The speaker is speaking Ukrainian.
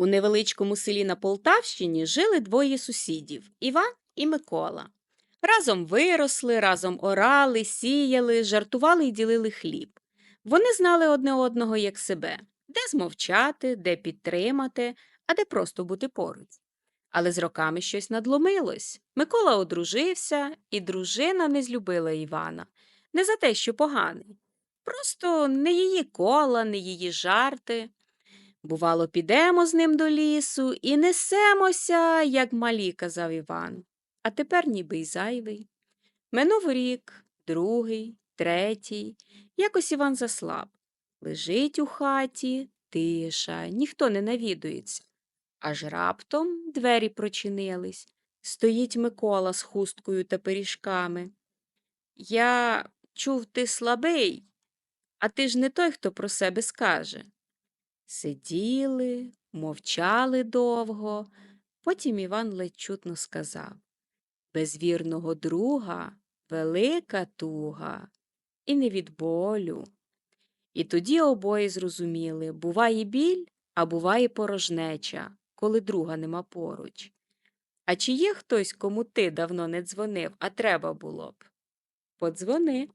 У невеличкому селі на Полтавщині жили двоє сусідів Іван і Микола. Разом виросли, разом орали, сіяли, жартували й ділили хліб. Вони знали одне одного як себе, де змовчати, де підтримати, а де просто бути поруч. Але з роками щось надломилось. Микола одружився, і дружина не злюбила Івана. Не за те, що поганий. Просто не її кола, не її жарти. Бувало, підемо з ним до лісу і несемося, як малі, казав Іван. А тепер ніби й зайвий. Минув рік, другий, третій. Якось Іван заслаб. Лежить у хаті, тиша, ніхто не навідується. Аж раптом двері прочинились. Стоїть Микола з хусткою та пиріжками. Я чув, ти слабий, а ти ж не той, хто про себе скаже. Сиділи, мовчали довго, потім Іван ледь чутно сказав Без вірного друга велика туга, і не від болю. І тоді обоє зрозуміли буває біль, а буває порожнеча, коли друга нема поруч. А чи є хтось, кому ти давно не дзвонив, а треба було б? Подзвони.